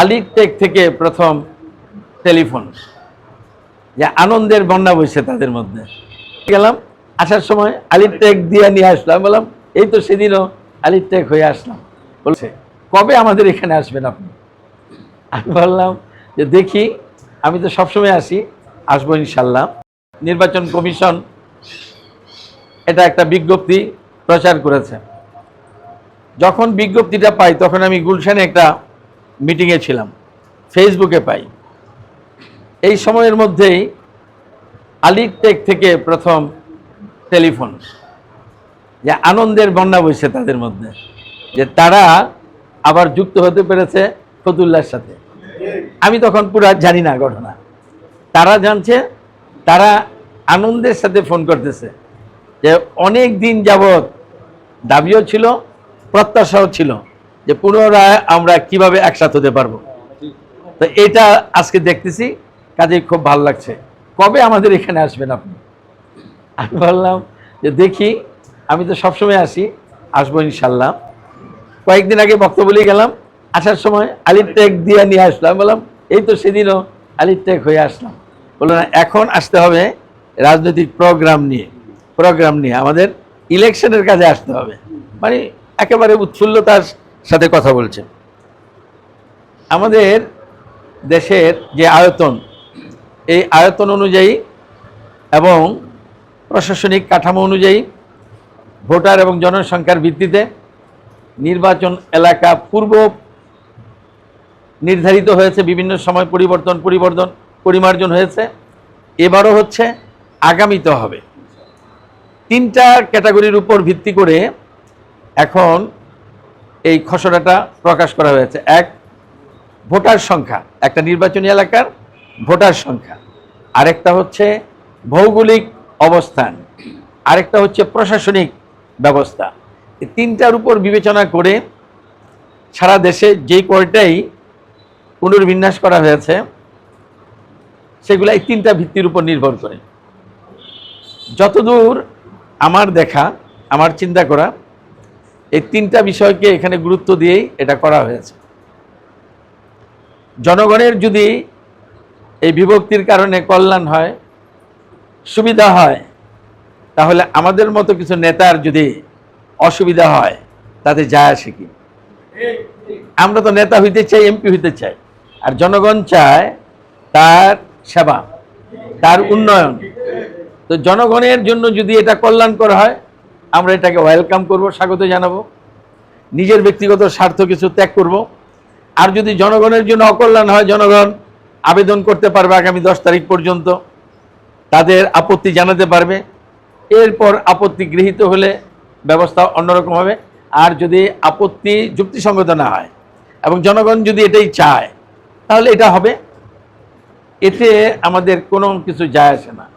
আলিক টেক থেকে প্রথম টেলিফোন। যে আনন্দের বন্যা বসে তাদের মধ্যে। গেলাম, আসার সময় আলির টেক দিয়ে নিয়ে আসলাম। বললাম, এই তো সেদিনও আলির টেক হয়ে আসলাম। বলছে, কবে আমাদের এখানে আসবেন আপনি? আমি বললাম, যে দেখি, আমি তো সবসময় আসি, আসব ইনশাল্লাহ। নির্বাচন কমিশন এটা একটা বিজ্ঞপ্তি প্রচার করেছে। যখন বিজ্ঞপ্তিটা পাই, তখন আমি গুলশানে একটা মিটিংয়ে ছিলাম ফেসবুকে পাই। এই সময়ের মধ্যেই আলির টেক থেকে প্রথম টেলিফোন, যে আনন্দের বন্যা বসে তাদের মধ্যে, যে তারা আবার যুক্ত হতে পেরেছে ফতুল্লার সাথে। আমি তখন পুরা জানি না ঘটনা। তারা জানছে, তারা আনন্দের সাথে ফোন করতেছে, যে অনেক দিন যাবৎ দাবিও ছিল, প্রত্যাশাও ছিল। যে পুনরায় আমরা কীভাবে একসাথে হতে পারব? তো এটা আজকে দেখতেছি, কাজেই খুব ভালো লাগছে। কবে আমাদের এখানে আসবেন আপনি? আমি বললাম যে দেখি, আমি তো সবসময় আসি, আসব ইনশাল্লাহ। কয়েকদিন আগে বক্তব্য বলে গেলাম, আসার সময় আলির টেক দিয়ে নিয়ে আসলাম। বললাম, এই তো সেদিনও আলির টেক হয়ে আসলাম। বলল, না, এখন আসতে হবে রাজনৈতিক প্রোগ্রাম নিয়ে প্রোগ্রাম নিয়ে। আমাদের ইলেকশনের কাজে আসতে হবে। মানে একেবারে উৎফুল্লতার সাথে কথা বলছেন আমাদের দেশের যে আয়তন, এই আয়তন অনুযায়ী এবং প্রশাসনিক কাঠামো অনুযায়ী ভোটার এবং জনসংখ্যার ভিত্তিতে নির্বাচন এলাকা পূর্ব নির্ধারিত হয়েছে, বিভিন্ন সময় পরিবর্তন পরিবর্তন, পরিমার্জন হয়েছে। এবারও হচ্ছে আগামীতে হবে। তিনটা ক্যাটাগরির উপর ভিত্তি করে এখন এই খসড়াটা প্রকাশ করা হয়েছে। এক, ভোটার সংখ্যা। একটা নির্বাচনী এলাকার ভোটার সংখ্যা। আরেকটা হচ্ছে ভৌগোলিক অবস্থান। আরেকটা হচ্ছে প্রশাসনিক ব্যবস্থা। এই তিনটার উপর বিবেচনা করে সারা দেশে যেই কয়টাই পুনর্বিন্যাস করা হয়েছে, সেগুলো এই তিনটা ভিত্তির উপর নির্ভর করে। যতদূর আমার দেখা, আমার চিন্তা করা এই তিনটা বিষয়কে এখানে গুরুত্ব দিয়েই এটা করা হয়েছে। জনগণের যদি এই বিভক্তির কারণে কল্যাণ হয়, সুবিধা হয়, তাহলে আমাদের মতো কিছু নেতার যদি অসুবিধা হয়, তাতে যায় আসে কি? আমরা তো নেতা হইতে চাই, এমপি হইতে চাই, আর জনগণ চায় তার সেবা, তার উন্নয়ন। তো জনগণের জন্য যদি এটা কল্যাণকর হয় আমরা এটাকে ওয়েলকাম করব, স্বাগত জানাব। নিজের ব্যক্তিগত স্বার্থ কিছু ত্যাগ করব। আর যদি জনগণের জন্য অকল্যাণ হয়, জনগণ আবেদন করতে পারবে আগামী দশ তারিখ পর্যন্ত। তাদের আপত্তি জানাতে পারবে। এরপর আপত্তি গৃহীত হলে ব্যবস্থা অন্যরকম হবে। আর যদি আপত্তি যুক্তিসঙ্গত না হয় এবং জনগণ যদি এটাই চায়, তাহলে এটা হবে। এতে আমাদের কোনো কিছু যায় আসে না।